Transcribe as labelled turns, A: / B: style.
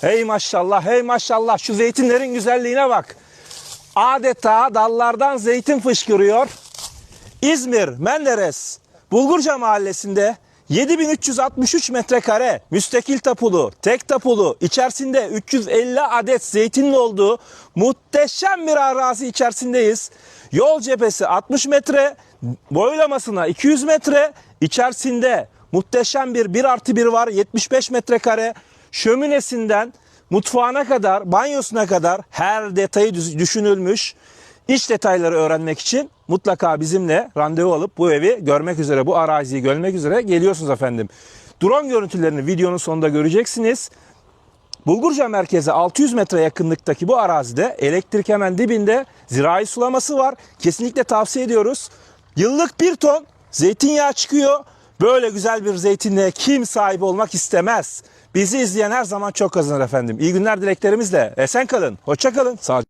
A: Hey maşallah, hey maşallah. Şu zeytinlerin güzelliğine bak. Adeta dallardan zeytin fışkırıyor. İzmir, Menderes, Bulgurca Mahallesi'nde 7363 metrekare müstakil tapulu, tek tapulu, içerisinde 350 adet zeytinin olduğu muhteşem bir arazi içerisindeyiz. Yol cephesi 60 metre, boylamasına 200 metre, içerisinde muhteşem bir 1 artı 1 var 75 metrekare. Şöminesinden mutfağına kadar, banyosuna kadar her detayı düşünülmüş. İç detayları öğrenmek için mutlaka bizimle randevu alıp bu evi görmek üzere, bu araziyi görmek üzere geliyorsunuz efendim. Drone görüntülerini videonun sonunda göreceksiniz. Bulgurca merkeze 600 metre yakınlıktaki bu arazide elektrik hemen dibinde zirai sulaması var. Kesinlikle tavsiye ediyoruz. Yıllık bir ton zeytinyağı çıkıyor. Böyle güzel bir zeytinliğe kim sahibi olmak istemez? Bizi izleyen her zaman çok kazanır efendim. İyi günler dileklerimizle. Esen kalın, hoşça kalın. Sağ